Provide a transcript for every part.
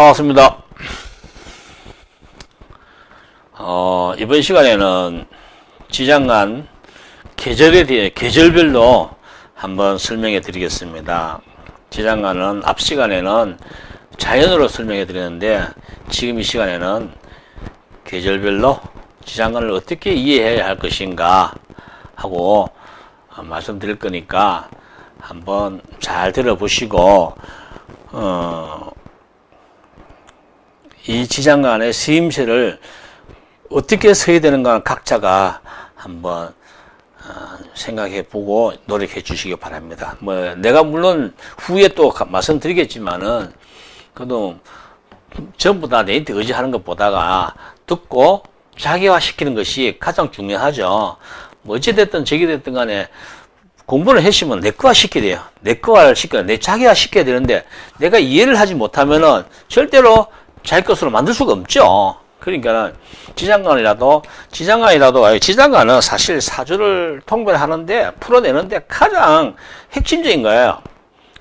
반갑습니다. 어, 이번 시간에는 지장간 계절에 대해 계절별로 한번 설명해 드리겠습니다. 지장간은 앞 시간에는 자연으로 설명해 드렸는데 지금 이 시간에는 계절별로 지장간을 어떻게 이해해야 할 것인가 하고 어, 말씀드릴 거니까 한번 잘 들어보시고 어, 이 지장 간의 스임새를 어떻게 써야 되는가 각자가 한번 어, 생각해 보고 노력해 주시기 바랍니다. 뭐 내가 물론 후에 또 가- 말씀드리겠지만은 그래도 전부 다 내한테 의지하는 것보다가 듣고 자기화 시키는 것이 가장 중요하죠. 뭐 어찌됐든 저기 됐든 간에 공부를 했으면 내 거화 시켜야 돼요. 내 거화를 시켜야 내 자기화 시켜야 되는데 내가 이해를 하지 못하면은 절대로 자기 것으로 만들 수가 없죠. 그러니까 지장간이라도 지장간이라도 아니, 지장간은 사실 사주를 통변하는데 풀어내는데 가장 핵심적인 거예요.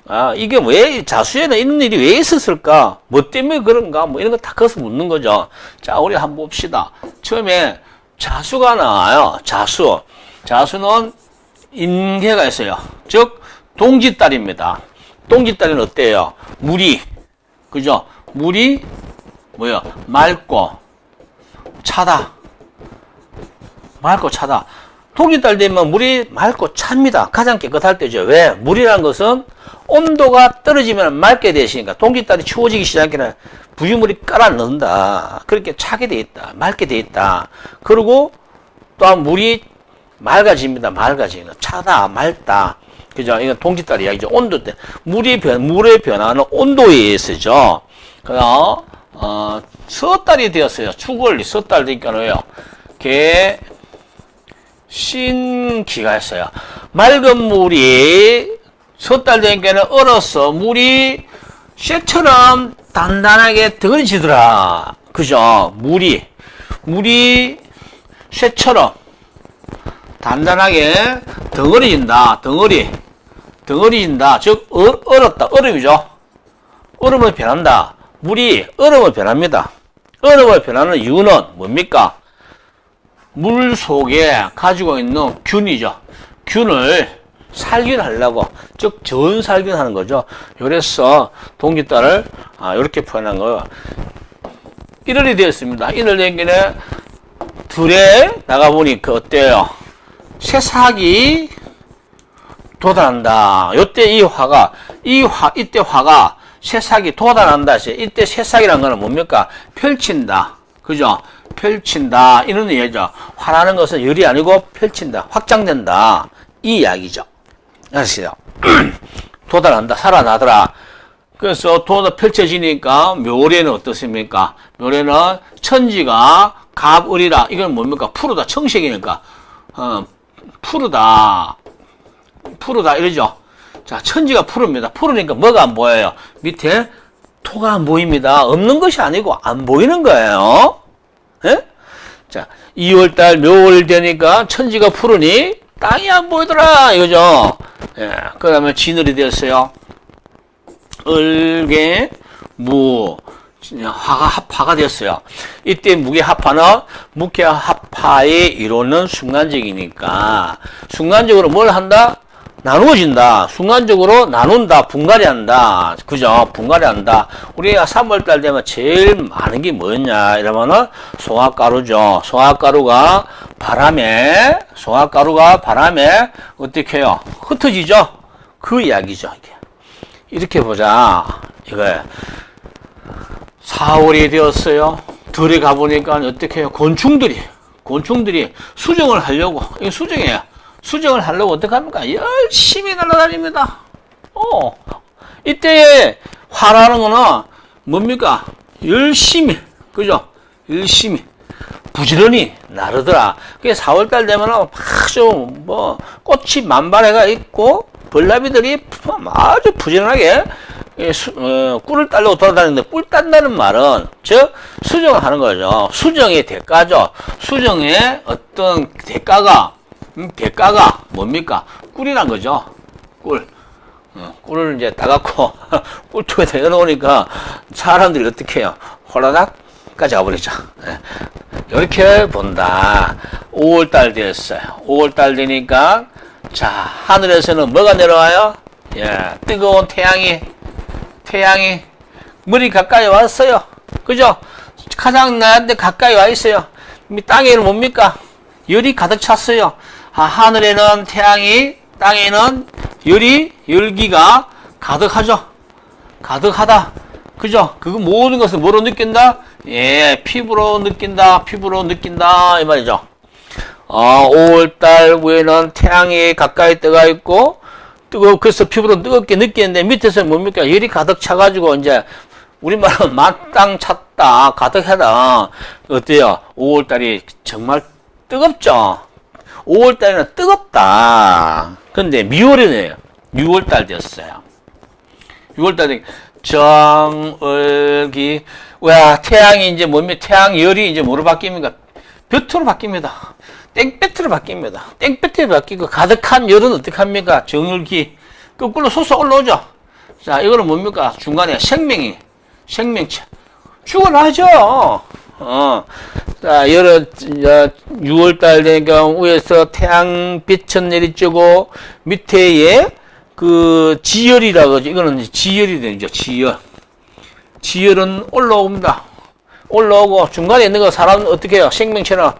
아, 이게 왜, 자수에는 이런 일이 왜 있었을까? 뭐 때문에 그런가? 뭐 이런 거 다 거서 묻는 거죠. 자, 우리 한번 봅시다. 처음에 자수가 나와요. 자수. 자수는 인계가 있어요. 즉, 동지딸입니다. 동지딸은 어때요? 물이, 그죠? 물이, 뭐야? 맑고, 차다. 맑고 차다. 동지달 되면 물이 맑고 찹니다. 가장 깨끗할 때죠. 왜? 물이라는 것은 온도가 떨어지면 맑게 되시니까 동지달이 추워지기 시작하면 부유물이 깔아 넣는다. 그렇게 차게 돼 있다. 맑게 돼 있다. 그리고 또한 물이 맑아집니다. 맑아지는 차다, 맑다. 그죠? 이건 동지달 이야기죠. 온도 때 물이 변 물의 변화는 온도에 의해서죠. 그래서 어, 서 달이 되었어요. 축을 서달 되니까 왜요? 개 신기가 했어요. 맑은 물이 섣달 되니까는 얼어서 물이 쇠처럼 단단하게 덩어리지더라. 그죠? 물이, 물이 쇠처럼 단단하게 덩어리진다. 덩어리, 덩어리진다. 즉, 얼, 얼었다. 얼음이죠? 얼음을 변한다. 물이 얼음을 변합니다. 얼음을 변하는 이유는 뭡니까? 물 속에 가지고 있는 균이죠. 균을 살균하려고, 즉, 전살균하는 거죠. 그래서 동기딸을 아, 이렇게 표현한 거. 1월이 되었습니다. 1월 된 게는 둘에 나가보니 그 어때요? 새싹이 돋아난다. 요때 이 화가, 이 화, 이때 화가 새싹이 돋아난다. 이때 새싹이란 거는 뭡니까? 펼친다. 그죠? 펼친다. 이런 얘기죠. 화나는 것은 열이 아니고 펼친다. 확장된다. 이 이야기죠. 아시죠? 돋아난다. 살아나더라. 그래서 돋아 펼쳐지니까 묘래는 어떻습니까? 묘래는 천지가 갑을이라. 이건 뭡니까? 푸르다. 청색이니까. 어, 푸르다. 푸르다. 이러죠. 자, 천지가 푸릅니다. 푸르니까 뭐가 안 보여요? 밑에 토가 안 보입니다. 없는 것이 아니고 안 보이는 거예요. 예? 자, 2월달 묘월 되니까 천지가 푸르니 땅이 안 보이더라 이거죠. 예, 그 다음에 진월이 되었어요. 을개 무 화가 합화가 되었어요. 이때 무게 합화는 무게 합화의 이론은 순간적이니까 순간적으로 뭘 한다? 나누어진다. 순간적으로 나눈다. 분갈이 한다. 그죠? 분갈이 한다. 우리가 3월달 되면 제일 많은 게 뭐였냐? 이러면은 송화가루죠. 송화가루가 바람에, 송화가루가 바람에 어떻게 해요? 흩어지죠? 그 이야기죠. 이게. 이렇게 보자. 이거예요. 4월이 되었어요. 들에 가보니까 어떻게 해요? 곤충들이, 곤충들이 수정을 하려고, 이거 수정이에요. 수정을 하려고 어떻게 합니까? 열심히 날아다닙니다. 어. 이때 화라는 거는 뭡니까? 열심히, 그죠? 열심히. 부지런히 나르더라. 그게 4월달 되면 아주 뭐 꽃이 만발해가 있고 벌나비들이 아주 부지런하게 이 수, 어, 꿀을 따려고 돌아다니는데 꿀 딴다는 말은 즉 수정을 하는 거죠. 수정의 대가죠. 수정의 어떤 대가가 음, 대가가 뭡니까? 꿀이란 거죠. 꿀. 어, 꿀을 이제 따갖고 꿀통에다 넣어놓으니까 사람들이 어떻게 해요? 호라닥까지 가버리죠. 예. 이렇게 본다. 5월달 됐어요. 5월달 되니까 자 하늘에서는 뭐가 내려와요? 예, 뜨거운 태양이 태양이 머리 가까이 왔어요. 그죠? 가장 나한테 가까이 와 있어요. 이 땅에는 뭡니까? 열이 가득 찼어요. 아, 하늘에는 태양이, 땅에는 열이, 열기가 가득하죠. 가득하다. 그죠? 그거 모든 것을 뭐로 느낀다? 예, 피부로 느낀다. 피부로 느낀다. 이 말이죠. 어, 5월달 후에는 태양이 가까이 떠가 있고, 뜨거, 그래서 피부로 뜨겁게 느끼는데 밑에서 뭡니까? 열이 가득 차가지고 이제 우리말은 만땅 찼다, 가득하다. 어때요? 5월달이 정말 뜨겁죠? 5월달에는 뜨겁다. 근데 미월이네요. 6월달 됐어요. 6월달에 정월기, 와, 태양이 이제 뭡니까? 태양 열이 이제 뭐로 바뀝니까? 볕으로 바뀝니다. 땡볕으로 바뀝니다. 땡볕으로 바뀌고 가득한 열은 어떻게 합니까? 정열기. 거꾸로 솟아 올라오죠? 자, 이거는 뭡니까? 중간에 생명이, 생명체. 죽어나죠? 어. 자, 여러, 6월달 되니까 위에서 태양빛은 내리쬐고, 밑에에 그 지열이라고 하죠. 이거는 지열이 되죠. 지열. 지열은 올라옵니다. 올라오고 중간에 있는 거 사람 어떻게 해요? 생명체는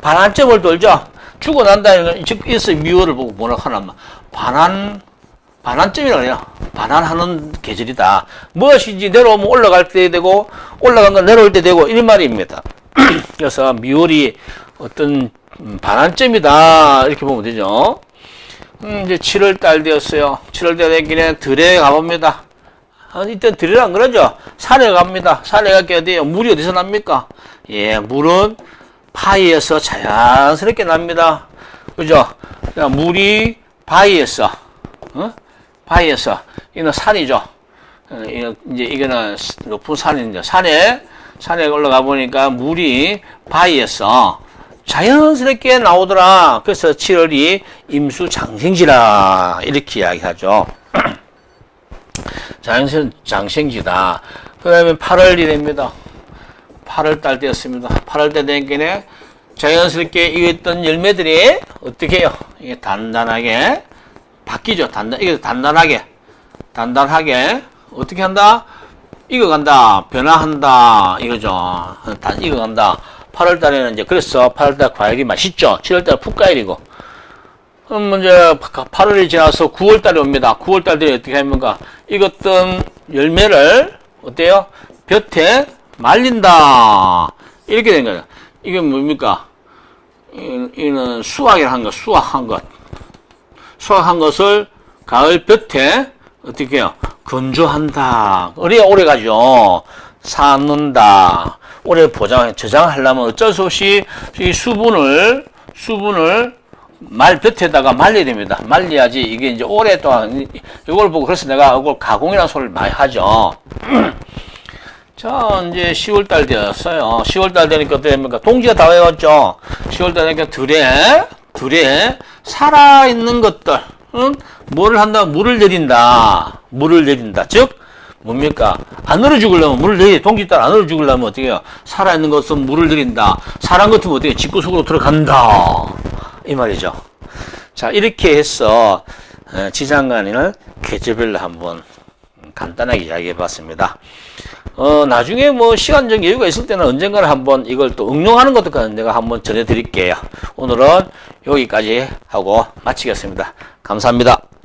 반환점을 돌죠. 죽어 난다는 건 즉, 이서 미워를 보고 뭐라 하나 반환 반환점이라고 해요. 반환하는 계절이다. 무엇인지 내려오면 올라갈 때 되고 올라간 건 내려올 때 되고 이런 말입니다. 그래서 미월이 어떤 음, 반환점이다 이렇게 보면 되죠. 음, 이제 7월 달 되었어요. 7월 달 되기는 들에 가봅니다. 아, 이때 들이란 그러죠. 산에 갑니다. 산에 갈게 어디에요? 물이 어디서 납니까? 예, 물은 바위에서 자연스럽게 납니다. 그죠? 물이 바위에서, 어? 바위에서, 이거는 산이죠. 어, 이거 이제 이거는 높은 산인데, 산에, 산에 올라가 보니까 물이 바위에서 자연스럽게 나오더라. 그래서 7월이 임수장생지라. 이렇게 이야기하죠. 자연스러운 장생지다. 그 다음에 8월이 됩니다. 8월 달 되었습니다. 8월 달 되니까 자연스럽게 익었던 열매들이 어떻게 해요? 이게 단단하게 바뀌죠. 단단, 이게 단단하게. 단단하게. 어떻게 한다? 익어간다. 변화한다. 이거죠. 단, 익어간다. 8월 달에는 이제, 그래서 8월 달 과일이 맛있죠. 7월 달 풋과일이고. 그럼 이제 8월이 지나서 9월 달에 옵니다. 9월 달에 어떻게 합니까? 익었던 열매를 어때요? 볕에 말린다. 이렇게 된 거예요. 이게 뭡니까? 이- 이는 수확을 한 것, 수확한 것. 수확한 것을 가을 볕에 어떻게 해요? 건조한다. 그래야 오래 가죠. 삶는다. 오래 보장, 저장하려면 어쩔 수 없이 이 수분을, 수분을 말 볕에다가 말려야 됩니다. 말려야지 이게 이제 오랫동안 이- 이걸 보고 그래서 내가 이걸 가공이라는 소리를 많이 하죠. 자, 이제 10월달 되었어요. 10월달 되니까 어떻게 됩니까? 동지가 다 외웠죠? 10월달 되니까 들에, 들에 살아있는 것들, 응? 뭐를 한다? 물을 내린다. 물을 내린다. 즉, 뭡니까? 안 얼어 죽으려면 물을 내리, 동지 딸안 얼어 죽으려면 어떻게 해요? 살아있는 것은 물을 내린다. 살아있는 것은 어떻게 해요? 직구 속으로 들어간다. 이 말이죠. 자, 이렇게 해서, 어, 지장간을 계절별로 한번 간단하게 이야기해 봤습니다. 어, 나중에 뭐 시간적 여유가 있을 때는 언젠가는 한번 이걸 또 응용하는 것도 내가 한번 전해 드릴게요. 오늘은 여기까지 하고 마치겠습니다. 감사합니다.